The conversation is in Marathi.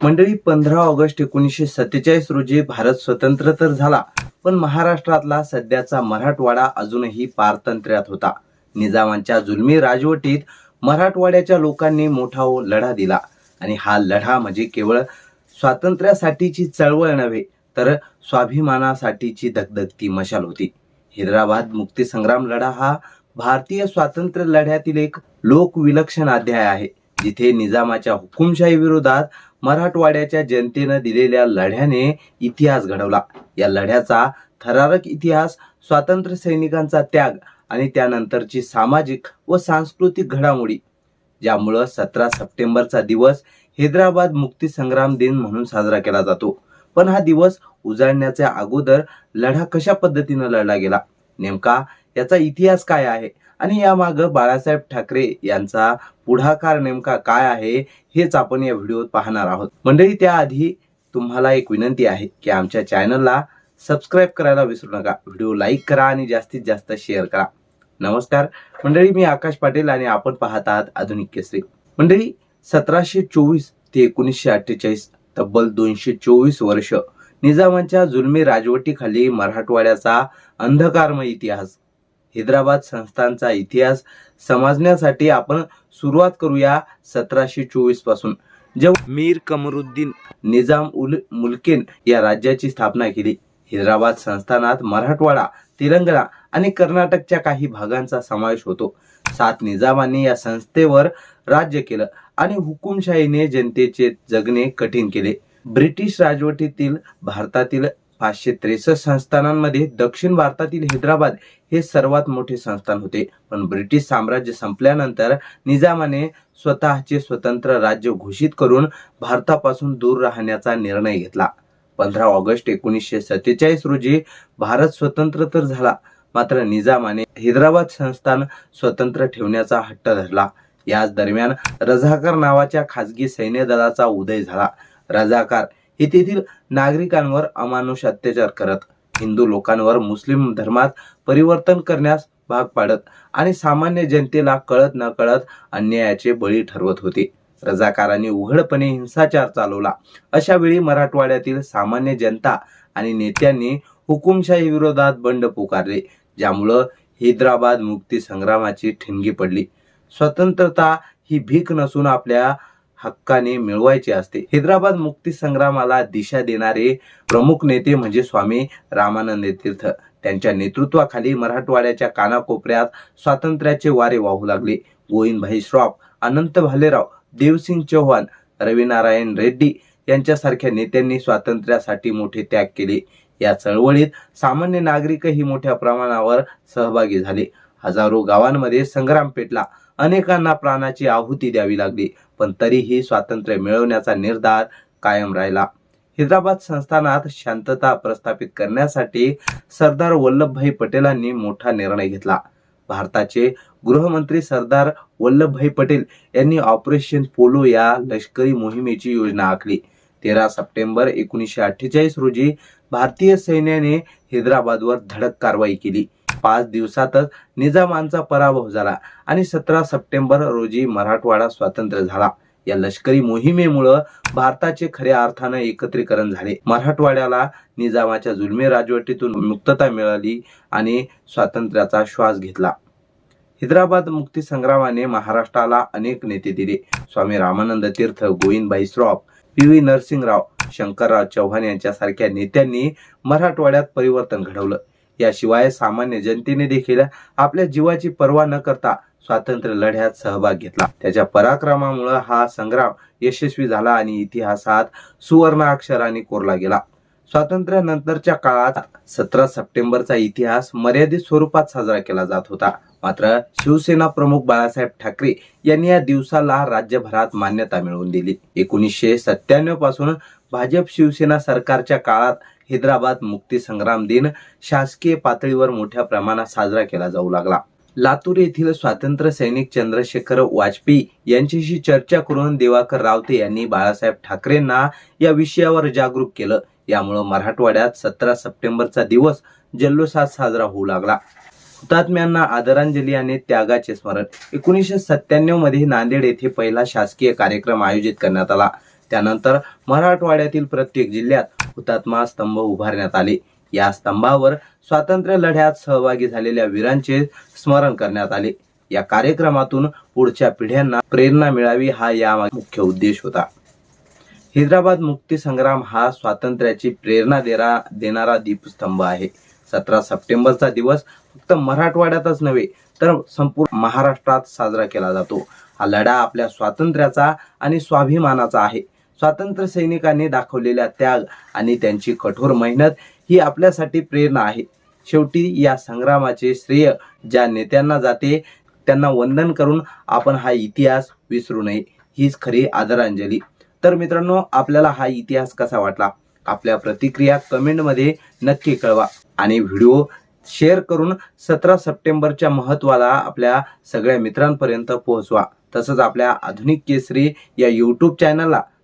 मंडळी पंधरा ऑगस्ट एकोणीसशे सत्तेचाळीस रोजी भारत स्वतंत्र तर झाला पण महाराष्ट्रातला सध्याचा मराठवाडा अजूनही पारतंत्र्यात होता. निजामांच्या जुलमी राजवटीत मराठवाड्याच्या लोकांनी मोठा लढा दिला. आणि हा लढा म्हणजे केवळ स्वातंत्र्यासाठीची चळवळ नव्हे तर स्वाभिमानासाठीची धगधगती मशाल होती. हैदराबाद मुक्तीसंग्राम लढा हा भारतीय स्वातंत्र्य लढ्यातील एक लोकविलक्षण अध्याय आहे जिथे निजामाच्या हुकुमशाही विरोधात मराठवाड्याच्या जनतेनं दिलेल्या लढ्याने इतिहास घडवला. या लढ्याचा थरारक इतिहास स्वातंत्र्य सैनिकांचा त्याग आणि त्यानंतरची सामाजिक व सांस्कृतिक घडामोडी. ज्यामुळं सतरा सप्टेंबरचा दिवस हैदराबाद मुक्ती संग्राम दिन म्हणून साजरा केला जातो. पण हा दिवस उजाडण्याच्या अगोदर लढा कशा पद्धतीनं लढला गेला? नेमका याचा इतिहास काय आहे? आणि यामागं बाळासाहेब ठाकरे यांचा पुढाकार नेमका काय आहे हेच आपण या व्हिडिओत पाहणार आहोत. मंडळी त्याआधी तुम्हाला एक विनंती आहे की आमच्या चॅनलला सबस्क्राईब करायला विसरू नका. व्हिडिओ लाईक करा आणि जास्तीत जास्त शेअर करा. नमस्कार. मंडळी मी आकाश पाटील आणि आपण पाहत आहात आधुनिक केसरी. मंडळी सतराशे चोवीस ते एकोणीसशे अठ्ठेचाळीस तब्बल दोनशे चोवीस वर्ष निजामांच्या जुलमी राजवटीखाली मराठवाड्याचा अंधकारमय इतिहास. हैदराबाद संस्थांचा इतिहास समजण्यासाठी आपण सुरुवात करूया सतराशे चोवीसपासून. जेव्हा मीर कमरुद्दीन निजाम उल मुल्केन या राज्याची स्थापना केली. हैदराबाद संस्थानात मराठवाडा तेलंगणा आणि कर्नाटकच्या काही भागांचा समावेश होतो. सात निजामांनी या संस्थेवर राज्य केलं आणि हुकुमशाहीने जनतेचे जगणे कठीण केले. ब्रिटिश राजवटीतील भारतातील पाचशे त्रेसष्ट संस्थानांमध्ये दक्षिण भारतातील हैदराबाद हे सर्वात मोठे संस्थान होते. पण ब्रिटिश साम्राज्य संपल्यानंतर निजामाने स्वतःचे स्वतंत्र राज्य घोषित करून भारतापासून दूर राहण्याचा निर्णय घेतला. पंधरा ऑगस्ट एकोणीसशे सत्तेचाळीस रोजी भारत स्वतंत्र तर झाला मात्र निजामाने हैदराबाद संस्थान स्वतंत्र ठेवण्याचा हट्ट धरला. याच दरम्यान रझाकार नावाच्या खासगी सैन्य दलाचा उदय झाला. रझाकार हे तेथील नागरिकांवर अमानुष अत्याचार करत हिंदू लोकांवर मुस्लिम धर्मात परिवर्तन करण्यास भाग पाडत आणि सामान्य जनतेला कळत न कळत अन्यायाचे बळी ठरवत होते. रजाकारांनी उघडपणे हिंसाचार चालवला. अशा वेळी मराठवाड्यातील सामान्य जनता आणि नेत्यांनी हुकुमशाही विरोधात बंड पुकारले ज्यामुळं हैदराबाद मुक्ती संग्रामाची ठिणगी पडली. स्वतंत्रता ही भीक नसून आपल्या हक्काने मिळवायचे असते. हैदराबाद मुक्ती संग्रामाला दिशा देणारे प्रमुख नेते म्हणजे स्वामी रामानंद तीर्थ. त्यांच्या नेतृत्वाखाली मराठवाड्याच्या कानाकोपऱ्यात स्वातंत्र्याचे वारे वाहू लागले. गोविंदभाई श्रॉफ अनंत भालेराव देवसिंग चौहान रविनारायण रेड्डी यांच्यासारख्या नेत्यांनी स्वातंत्र्यासाठी मोठे त्याग केले. या चळवळीत सामान्य नागरिकही मोठ्या प्रमाणावर सहभागी झाले. हजारो गावांमध्ये संग्राम पेटला. अनेकांना प्राणाची आहुती द्यावी लागली पण तरीही स्वातंत्र्य मिळवण्याचा निर्धार कायम राहिला. हैदराबाद संस्थानात शांतता प्रस्थापित करण्यासाठी सरदार वल्लभभाई पटेलांनी मोठा निर्णय घेतला. भारताचे गृहमंत्री सरदार वल्लभभाई पटेल यांनी ऑपरेशन पोलो या लष्करी मोहिमेची योजना आखली. तेरा सप्टेंबर एकोणीसशे अठ्ठेचाळीस रोजी भारतीय सैन्याने हैदराबादवर धडक कारवाई केली. पाच दिवसातच निजामांचा पराभव झाला आणि सतरा सप्टेंबर रोजी मराठवाडा स्वातंत्र्य झाला. या लष्करी मोहिमेमुळं भारताचे खऱ्या अर्थानं एकत्रीकरण झाले. मराठवाड्याला निजामाच्या जुलमी राजवटीतून मुक्तता मिळाली आणि स्वातंत्र्याचा श्वास घेतला. हैदराबाद मुक्तीसंग्रामाने महाराष्ट्राला अनेक नेते दिले. स्वामी रामानंद तीर्थ गोविंदभाई श्रॉफ पी व्ही नरसिंगराव शंकरराव चव्हाण यांच्यासारख्या नेत्यांनी मराठवाड्यात परिवर्तन घडवलं. याशिवाय सामान्य जनतेने देखील आपल्या जीवाची पर्वा न करता स्वातंत्र्य लढ्यात सहभाग घेतला. त्याच्या पराक्रमामुळे हा संग्राम यशस्वी झाला आणि इतिहासात सुवर्ण अक्षराने कोरला गेला. स्वातंत्र्यानंतरच्या काळात सतरा सप्टेंबरचा इतिहास मर्यादित स्वरूपात साजरा केला जात होता. मात्र शिवसेना प्रमुख बाळासाहेब ठाकरे यांनी या दिवसाला राज्यभरात मान्यता मिळवून दिली. एकोणीसशे सत्त्याण्णवपासून भाजप शिवसेना सरकारच्या काळात हैदराबाद मुक्ती संग्राम दिन शासकीय पातळीवर मोठ्या प्रमाणात साजरा केला जाऊ लागला. लातूर येथील स्वातंत्र्य सैनिक चंद्रशेखर वाजपेयी यांच्याशी चर्चा करून दिवाकर रावते यांनी बाळासाहेब ठाकरेंना या विषयावर जागरूक केलं. यामुळे मराठवाड्यात सतरा सप्टेंबरचा दिवस जल्लोषात साजरा होऊ लागला. हुतात्म्यांना आदरांजली आणि त्यागाचे स्मरण. एकोणीसशे सत्त्याण्णवमध्ये नांदेड येथे पहिला शासकीय कार्यक्रम आयोजित करण्यात आला. त्यानंतर मराठवाड्यातील प्रत्येक जिल्ह्यात हुतात्मा स्तंभ उभारण्यात आले. या स्तंभावर स्वातंत्र्य लढ्यात सहभागी झालेल्या वीरांचे स्मरण करण्यात आले. या कार्यक्रमातून पुढच्या पिढ्यांना प्रेरणा मिळावी हा या मुख्य उद्देश होता. हैदराबाद मुक्ती संग्राम हा स्वातंत्र्याची प्रेरणा देरा देणारा दीपस्तंभ आहे. सतरा सप्टेंबरचा दिवस फक्त मराठवाड्यातच नव्हे तर संपूर्ण महाराष्ट्रात साजरा केला जातो. हा लढा आपल्या स्वातंत्र्याचा आणि स्वाभिमानाचा आहे. स्वातंत्र्य सैनिकांनी दाखवलेला त्याग आणि त्यांची कठोर मेहनत ही आपल्यासाठी प्रेरणा आहे. शेवटी या संग्रामाचे श्रेय ज्या नेत्यांना जाते त्यांना वंदन करून आपण हा इतिहास विसरू नये. हीच खरी आदरांजली. तर मित्रांनो आपल्याला हा इतिहास कसा वाटला? आपल्या प्रतिक्रिया कमेंटमध्ये नक्की कळवा. आणि व्हिडिओ शेअर करून सतरा सप्टेंबरच्या महत्वाला आपल्या सगळ्या मित्रांपर्यंत पोहोचवा. तसंच आपल्या आधुनिक केसरी या यूट्यूब चॅनलला